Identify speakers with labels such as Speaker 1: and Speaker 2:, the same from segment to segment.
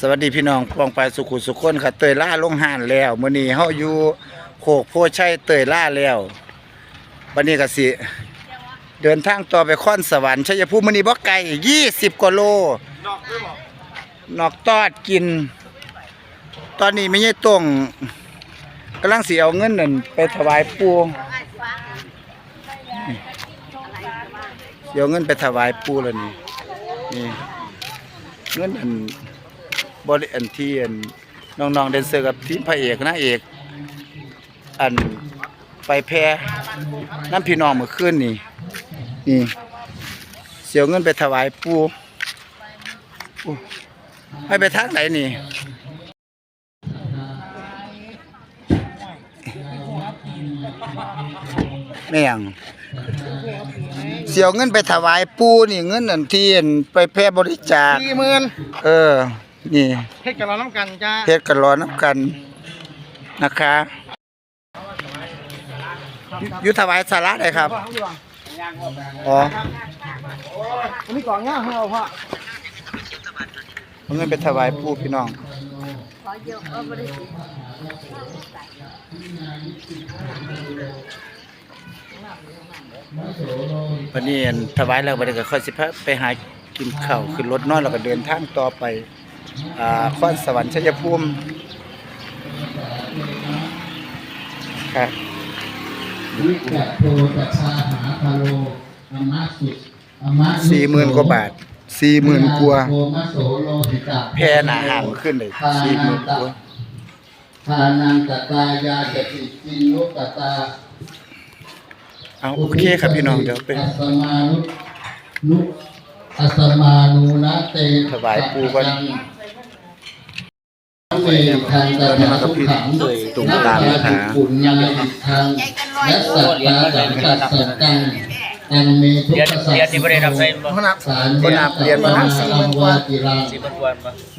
Speaker 1: สวัสดีพี่น้องปองไปสุขุสุขคนค่ะเตยล่าลงห้านแล้วมื้อนี้เฮาอยู่โคกโพชัยเตยล่าแล้ววันนี้กสิ เดินทางต่อไปค้อนสวรรค์ชัยภูมิมื้อนี้บ่ไกล20กว่าโลนอกตอดกิน ตอนนี้ไม่ใช่ตรงกำลังสิเอาเงินนั่นไปถวายปู่สิเอาเงินไปถวายปูแล้วนี่นี่เงินอัน บริอันที่อันน้องๆเดนเซอร์กับทีมพระเอกนางเอก อันไปแพร่น้ำพี่น้องเมื่อคืนนี่นี่เสียเงินไปถวายปูอู้ให้ไปทางไหนนี่แม่งเสียเงินไปถวายปูนี่เงินอันที่อันไปแพร่บริจาค
Speaker 2: สี่หมื่น
Speaker 1: เออ นี่
Speaker 2: เฮ็ดกับเราน้ำกันจ้า
Speaker 1: เฮ็ดกันรอน้ำกันนะคะอยู่อยู่ถวายสาระได้ครับอ๋อ
Speaker 2: อันนี้กล่องเงี้ยให้เราพ่อ
Speaker 1: เอาเงินไปถวายปู่พี่น้องวันนี้อันถวายแล้วบัดนี้ก็ค่อยสิพาไปหากินข้าวขึ้นรถนอนแล้วก็เดินทางต่อไป อ่าคอนสวรรค์ชัยภูมิครับ
Speaker 3: วิกะโทตชาหาพาโลอมะสุอมะ
Speaker 1: สี่หมื่นกว่าบาทสี่หมื่นกว่า
Speaker 3: โกมะโสโลหิตะ
Speaker 1: แพร่หนาหามขึ้นเลยสี่หมื่นกว่า
Speaker 3: ทานังกตายาจติจินนุกตา
Speaker 1: เอาโอเคครับพี่น้องเดี๋ยวไป
Speaker 3: อัสมานุนุอัสมานูนะเต
Speaker 1: ถวายปู่ก่อน
Speaker 3: เวทางตถาทุกขัง
Speaker 1: ตุ่มตามนะครั
Speaker 3: นะ
Speaker 1: บ
Speaker 3: ปุญญาอิทางและสัตตาสังกัสสังกังอันเมทุกขสัจ
Speaker 4: เรียนที่บ่ได้รับใช้บ่
Speaker 2: มันนับ
Speaker 3: สาร
Speaker 1: คนนับเรียนมานับ
Speaker 3: สี่หมื่นกว่ากิรัง
Speaker 4: สี่นกว่า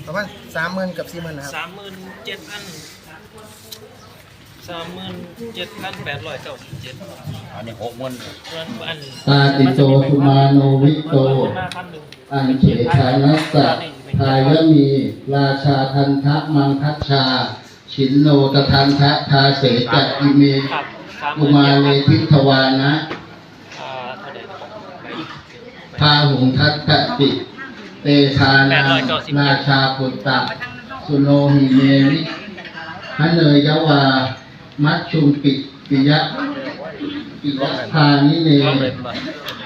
Speaker 2: ประมาณสามหมื่นกับสี่หมื่นนะครับ
Speaker 4: สามหมื่นเจ็ดพันสามหมื่นเจ็ดพันแปดร้อยเก้าสิบเจ็ดอันนี้หกหมื่น
Speaker 3: ตาติโตสุมาโนวิโต
Speaker 4: อันหนึ่ง
Speaker 3: อันเขชานัสสะ ทายมี ราชาทันทะมังคัชชาชินโนตทันทะทาเสจักอิเม
Speaker 4: ครับสามห
Speaker 3: อุ
Speaker 4: มื่น
Speaker 3: มา
Speaker 4: เจ็ด
Speaker 3: เล
Speaker 4: พัน
Speaker 3: ทิทวานะ
Speaker 4: อ่าเท่าไหร่
Speaker 3: พาหุงทัตตติเตชานาราชาปุตตะ สุโนหิเมริหเนยยวา มัชชุมปิปิยะ ปิยะพานิเน
Speaker 4: รวมเลยบ่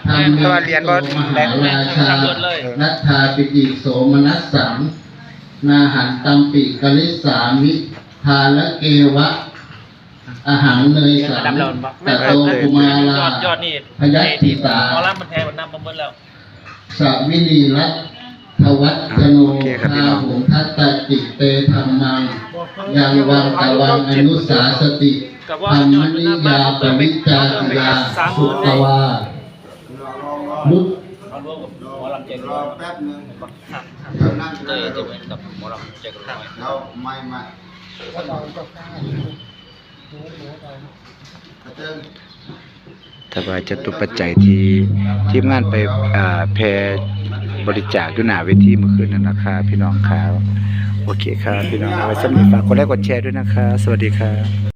Speaker 3: ธรรม
Speaker 1: เพราะว่าเรียนบ่
Speaker 3: มหาราชานัทธาปิติโสมนัสสังนาหันตัมปิกลิสามิทาละเกวะ อาหารเนยสัง
Speaker 4: ดับแล้วบ่
Speaker 3: ตะโตกุมายลา
Speaker 4: อดยอดนี่
Speaker 3: พยัคฆ์ติสา
Speaker 4: หมอลำมันแพงมันนำมาเบิดแล้ว
Speaker 3: สาวินีรัตทวัตชโน
Speaker 1: โอเคครับพี่
Speaker 3: ทา
Speaker 1: น้อง
Speaker 3: หุงทัตตติเตธรรมังยังวังตะวังอนุสาสติ
Speaker 4: กับว่า
Speaker 3: ธรร
Speaker 4: ย
Speaker 3: ม
Speaker 4: อด
Speaker 3: นิ
Speaker 4: มันนำมายาเอา
Speaker 3: ป
Speaker 4: เพิ่มไป
Speaker 3: วิจา
Speaker 4: เอาเพิ่ม
Speaker 3: ติ
Speaker 4: ไปสามห
Speaker 3: สุ
Speaker 4: มื่น
Speaker 3: ต
Speaker 4: เลย
Speaker 3: วานุต
Speaker 4: เอารอ
Speaker 5: แป๊บนึงนั่ง
Speaker 4: เตยจะเป็นกับหมอลำเจ็ดร้อย
Speaker 5: แล้วไม่ไม่กระเติ้ง
Speaker 1: ถวายจตุปัจจัยที่ทีมงานไปแพร่บริจาคอยู่หน้าเวทีเมื่อคืนนั่นนะคะพี่น้องครับโอเคครับพี่น้องไว้สำหรับฝากกดไลค์กดแชร์ด้วยนะคะ สวัสดีครับ